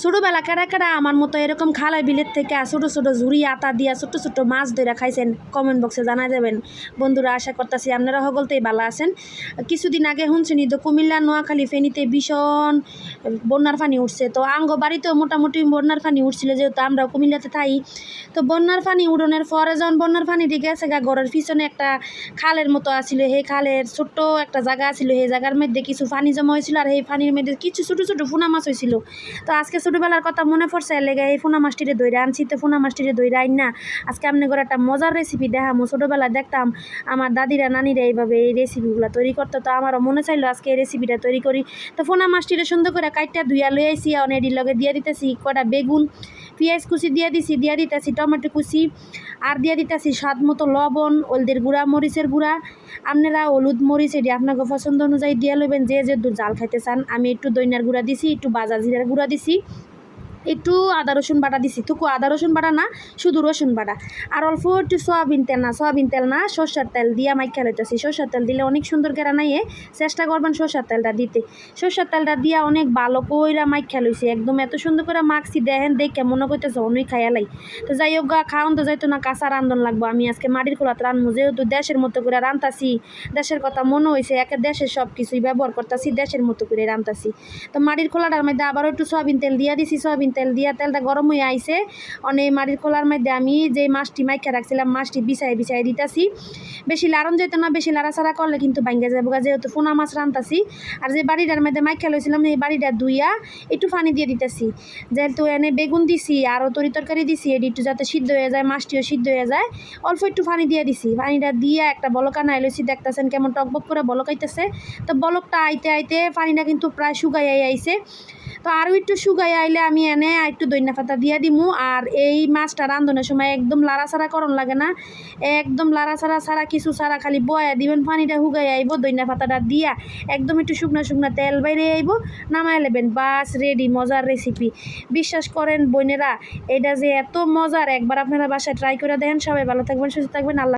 ছোটোবেলা কেডা কেডা আমার মতো এরকম খালাই বিলের থেকে ছোটো ছোটো ঝুড়ি আটা দিয়া ছোটো ছোটো মাছ ধরে খাইছেন কমেন্ট বক্সে জানা যাবেন বন্ধুরা, আশা করতেছি আপনারা সকলতেই ভালো আছেন। কিছুদিন আগে শুনছেনি তো কুমিল্লা, নোয়াখালী ফেনীতে ভীষণ বন্যার পানি উঠছে। তো আঙ্গ বাড়িতেও মোটামুটি বন্যার পানি উঠছিল, যেহেতু আমরা কুমিল্লাতে থাই। তো বন্যার পানি উঠোনের পরে যখন বন্যার পানি দিয়ে গেছে গা, ঘরের পিছনে একটা খালের মতো আছিল। সেই খালের ছোট্ট একটা জায়গা আছিল। সেই জায়গার মধ্যে কিছু পানি জমা হয়েছিল আর সেই পানির মধ্যে কিছু ছোটো ছোটো ফুনা মাছ হয়েছিল। তো আজকে ছোটোবেলার কথা মনে পড়ছে, লেগে এই ফোনা মাছটিরে দইরা আনছি, তো ফোনা মাছটিরে দইরা আইন না। আজকে আপনি করে একটা মজার রেসিপি দেখামো ছোটবেলায় দেখতাম আমার দাদিরা, নানিরা এইভাবে এই রেসিপিগুলো তৈরি করতো, তো আমারও মনে চাইলো আজকে এই রেসিপিটা তৈরি করি। তো ফোনা মাছটিরে সুন্দর করে কাইটটা ধুইয়া লই আইসি আর লগে দিয়ে দিতেছি কটা বেগুন পেঁয়াজ কুচি দিয়ে দিছি, দিয়ে দিতেছি টমেটো কুচি, আর দিয়ে দিতেছি স্বাদ মতো লবণ, হলদের গুঁড়া, মরিচের গুঁড়া। আপনারা হলুদ, মরিচ এটি আপনাকে পছন্দ অনুযায়ী দিয়ে লইবেন, যে যে জাল খাইতে চান। আমি একটু দইনার গুঁড়া দিছি, একটু বাজা জিরার গুঁড়া দিছি। একটু আদা রসুন বাটা দিছি। থুকু আদা রসুন বাটা না, শুধু রসুন বাটা। আর অল্প একটু সয়াবিন তেল না, সয়াবিন তেল না, সর্ষের তেল দিয়া মাইকা লইতেছি। সর্ষের তেল দিলে অনেক সুন্দর কেরা নাইয়ে চেষ্টা করবেন সর্ষের তেলটা দিতে। সর্ষের তেলটা দিয়া অনেক ভালো কইরা মাইকা লইছি, একদম এত সুন্দর করে মাখছি, দেখেন, দেখে মনে করতেছে অনেক খাইয়ালাই তো যাই হোক খাওয়ান তো যাইতো না, কাঁচা রান্ধন লাগবো। আমি আজকে মাটির খোলাত রান্ধবো যেহেতু দেশের মতো করে রান্তাছি, দেশের কথা মনে হয়েছে একে দেশের সব কিছুই ব্যবহার করতেছি, দেশের মতো করে রান্তাছি। তো মাটির খোলাটার মধ্যে আবারও একটু সয়াবিন তেল দিয়া দিছি, সয়াবিন তেল, দিয়া তেলটা গরম হয়ে আইছে। অনেক মাটির খোলার মধ্যে আমি যে মাছটি মাইখা রাখছিলাম, মাছটি বিছাই বিছাই দিতাছি। বেশি লারণ যেত না, বেশি লাড়াচাড়া করলে কিন্তু ভাঙ্গে যাব যেহেতু পোনা মাছ রান্তাছি আর যে বাড়িটার মধ্যে মাইখা লইছিলাম, এই বাড়িটা ধুইয়া একটু পানি দিয়ে দিতেছি। যেহেতু এনে বেগুন দিছি আরও তরি তরকারি দিছি, এটি একটু যাতে সিদ্ধ হয়ে যায়, মাছটিও সিদ্ধ হয়ে যায়, অল্প একটু পানি দিয়ে দিছি। পানিটা দিয়ে একটা বলকা নাই লইছি, দেখতেছেন কেমন টকবক করে বলক আইতেছে। তো বলকটা আইতে আইতে পানিটা কিন্তু প্রায় শুকাই আইছে। তো আরও একটু শুকাই আইলে আমি এনে একটু দইনা পাতা দিয়ে দিমু। আর এই মাছটা রান্ধনের সময় একদম লাড়াচাড়া করন লাগে না। একদম লাড়াচাড়া ছাড়া, কিছু ছাড়া খালি বয়া দিবেন, পানিটা শুকাই আইব, দইনা পাতাটা দিয়া একদম একটু শুকনো শুকনো তেল বাইরে আইব নামাই নেবেন। বাস রেডি মজার রেসিপি বিশ্বাস করেন বোনেরা, এটা যে এত মজার, একবার আপনারা বাসায় ট্রাই করে দেখেন। সবাই ভালো থাকবেন, সুস্থ থাকবেন। আল্লাহ